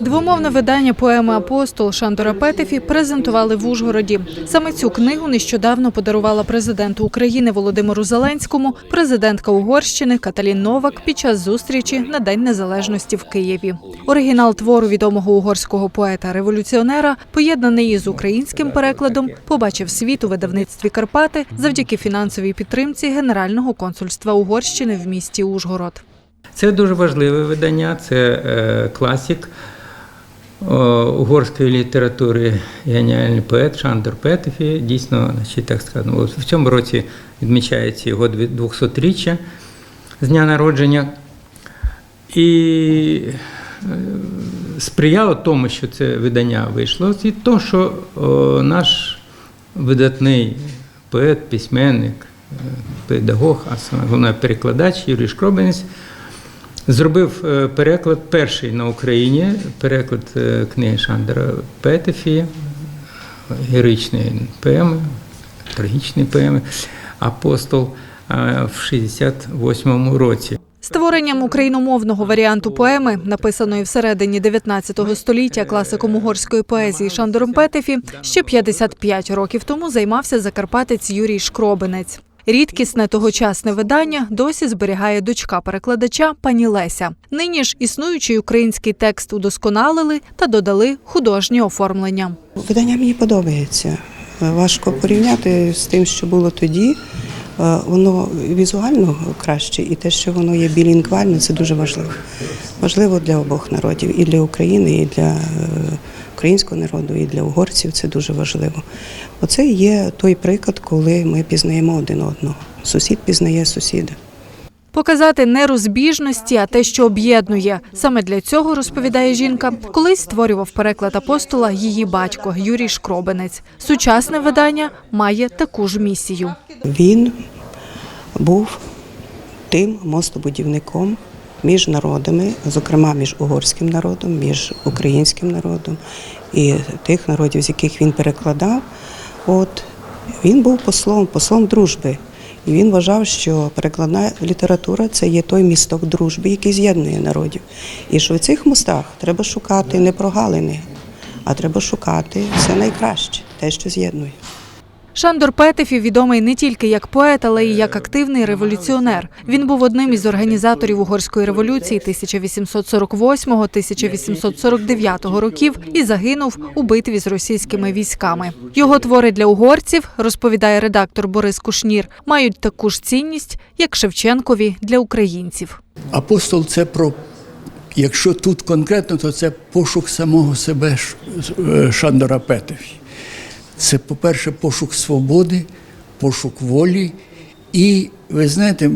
Двомовне видання поеми Апостол Шандора Петефі презентували в Ужгороді. Саме цю книгу нещодавно подарувала президенту України Володимиру Зеленському президентка Угорщини Каталін Новак під час зустрічі на День Незалежності в Києві. Оригінал твору відомого угорського поета-революціонера, поєднаний із українським перекладом, побачив світ у видавництві Карпати завдяки фінансовій підтримці Генерального консульства Угорщини в місті Ужгород. Це дуже важливе видання, це е, класик о, угорської літератури, геніальний поет Шандор Петефі. Дійсно, так сказано, в цьому році відмічається його 200-річчя з дня народження. І е, сприяло тому, що це видання вийшло, і то, що наш видатний поет, письменник, е, педагог, а саме головне перекладач Юрій Шкробенець зробив е, переклад перший на Україні, переклад е, книги Шандера Петефі, героїчної поеми, трагічної поеми Апостол е, в 68-му році. Створенням україномовного варіанту поеми, написаної всередині 19 століття класиком угорської поезії Шандором Петефі, ще 55 років тому займався закарпатець Юрій Шкробинець. Рідкісне тогочасне видання досі зберігає дочка перекладача пані Леся. Нині ж існуючий український текст удосконалили та додали художнє оформлення. Видання мені подобається. Важко порівняти з тим, що було тоді. Е, Воно візуально краще, і те, що воно є білінгвальне, це дуже важливо. Важливо для обох народів, і для України, і для е, українського народу, і для угорців це дуже важливо. Оце є той приклад, коли ми пізнаємо один одного. Сусід пізнає сусіда. Показати не розбіжності, а те, що об'єднує. Саме для цього розповідає жінка. Колись створював переклад апостола її батько Юрій Шкробинець. Сучасне видання має таку ж місію. Він був тим мостобудівником між народами, зокрема між угорським народом, між українським народом і тих народів, з яких він перекладав. От він був послом, послом дружби. І він вважав, що перекладна література це є той місток дружби, який з'єднує народів. І що в цих мостах треба шукати не прогалини, а треба шукати все найкраще, те, що з'єднує. Шандор Петефі відомий не тільки як поет, але й як активний революціонер. Він був одним із організаторів угорської революції 1848-1849 років і загинув у битві з російськими військами. Його твори для угорців, розповідає редактор Борис Кушнір, мають таку ж цінність, як Шевченкові для українців. Апостол це про, якщо тут конкретно, то це пошук самого себе Шандора Петефі. Це, по-перше, пошук свободи, пошук волі. І ви знаєте,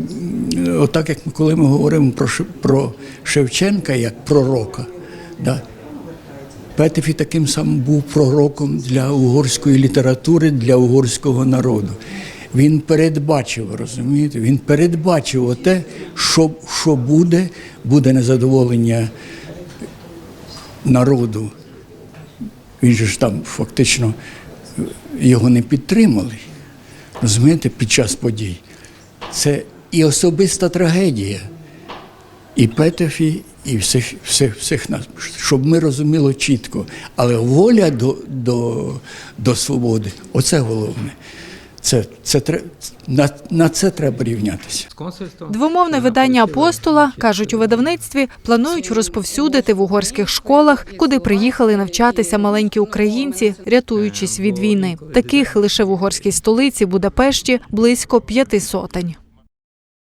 отак як ми- коли ми говоримо про, про Шевченка як пророка, да, Петефі таким самим був пророком для угорської літератури, для угорського народу. Він передбачив, розумієте, він передбачив те, що, що буде, буде незадоволення народу. Він же ж там фактично його не підтримали, розумієте, під час подій. Це і особиста трагедія і Петефі, і всіх, всіх, всіх нас, щоб ми розуміли чітко. Але воля до, до, до свободи оце головне. Це, це, на, на це треба рівнятися. Двомовне видання апостола кажуть у видавництві, планують розповсюдити в угорських школах, куди приїхали навчатися маленькі українці, рятуючись від війни. Таких лише в угорській столиці Будапешті близько п'яти сотень.